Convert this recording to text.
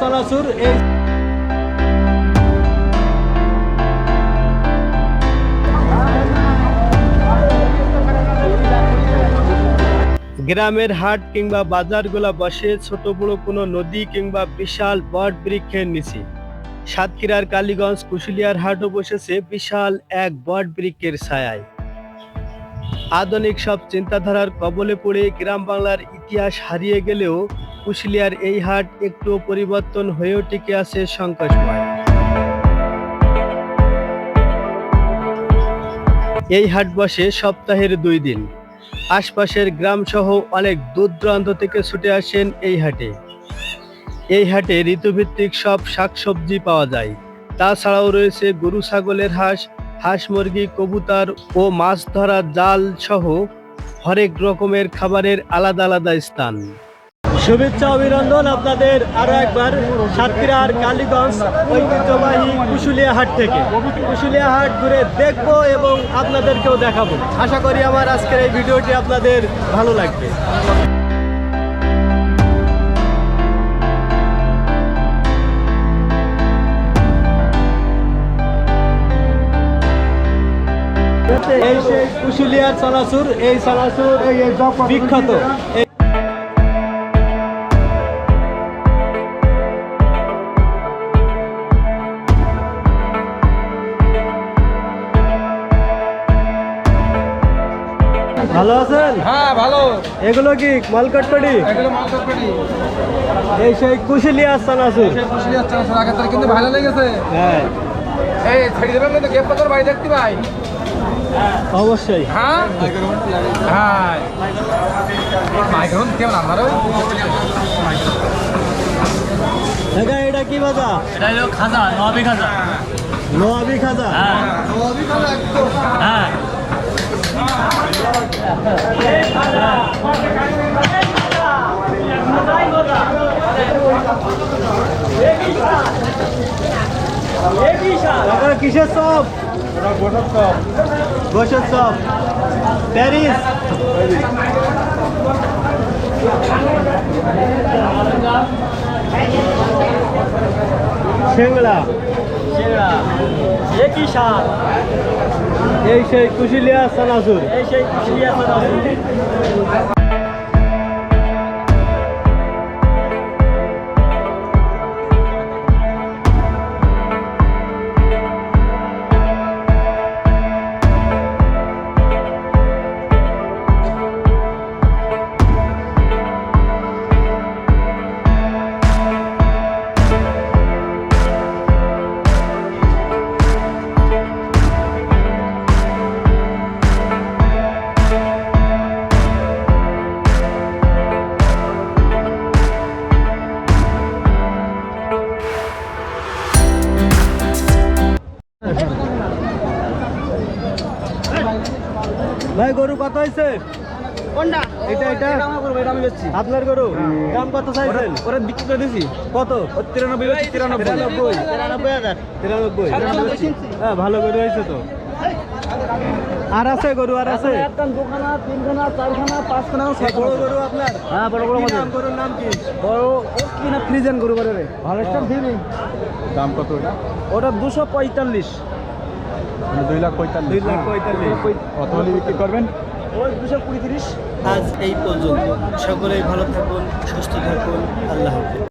চানাচুর এই গ্রামের হাট কিংবা বাজারগুলা বসে ছোট বড় কোনো নদী কিংবা বিশাল বট বৃক্ষের নিচে। সাতক্ষীরার কালীগঞ্জ, কুশুলিয়ার হাটও বসেছে বিশাল এক বট বৃক্ষের ছায়ায়। আধুনিক সব চিন্তাধারার কবলে পড়ে গ্রাম বাংলার ইতিহাস হারিয়ে গেলেও কুশুলিয়ার এই হাট একটু পরিবর্তন হয়েও টিকে আছে সংকটময়। এই হাট বসে সপ্তাহের দুই দিন। আশপাশের গ্রাম সহ অনেক দূর দূরান্ত থেকে ছুটে আসেন এই হাটে। এই হাটে ঋতুভিত্তিক সব শাকসবজি পাওয়া যায়। তাছাড়াও রয়েছে গরু ছাগলের হাঁস হাঁস মুরগি, কবুতর ও মাছ ধরার জাল সহ হরেক রকমের খাবারের আলাদা আলাদা স্থান। শুভেচ্ছা অভিনন্দন আপনাদের আরও একবার সাতক্ষীরার কালীগঞ্জ ঐতিহ্যবাহী কুশুলিয়া হাট থেকে। কুশুলিয়া হাট ঘুরে দেখব এবং আপনাদেরকেও দেখাবো। আশা করি আমার আজকের এই ভিডিওটি আপনাদের ভালো লাগবে। এই সেই কুশুলিয়ার চানাচুর এই চানাচুর বিখ্যাত। ভালো আছেন? হ্যাঁ ভালো। এগুলো কি মালকটপটি এগুলো মালকাটপাটি এই সেই কুশুলিয়া চানাচুর সে খুশি যাচ্ছে না আগের তার কিন্তু ভালো লেগেছে হ্যাঁ। এই ছেড়ে দেবেন কিন্তু গেপ পাতার বাড়ি দেখতে ভাই অবশ্যই। হ্যাঁ? হ্যাঁ। মাইক্রোফোন কেমন আমার ওই দেখা এটা কি বাজা এটা হলো খাজা নবাবি খাজা। নোয়াবি খাজা? হ্যাঁ। হ্যাঁ কাকা কিসের চপ গোসের চপ প্যারিস। সিংড়া এ একই সার এই সেই কুশিলিয়া চানাচুর এই সেই কুশিয়া ভাই গরু কত হয়েছে? কোনটা? এটা এটা? এটা আমি বেচছি। আপনার গরু? দাম কত চাইছেন? ওরা বিক্রি করে দিছি। কত? তিরানব্বই তিরানব্বই। তিরানব্বই। তিরানব্বই হাজার। তিরানব্বই। হ্যাঁ ভালো গরু হয়েছে তো। আর আছে গরু আর আছে? দুখানা তিনখানা চারখানা পাঁচখানা বড় গরু আপনার? হ্যাঁ বড় বড় নাম গরুর নাম কি? বড় ও কি না ফ্রিজেন গরু করে রে? ভালো দিবি দাম কত ওটা? ওটা দুশো পঁয়তাল্লিশ। দুই লাখ পঁয়তাল্লিশ। দুই লাখ পঁয়তাল্লিশ। কত হলে বিক্রি করবেন? ওই দুশো কুড়ি তিরিশ। আজ এই পর্যন্ত। সকলেই ভালো থাকুন সুস্থ থাকুন। আল্লাহ হাফেজ।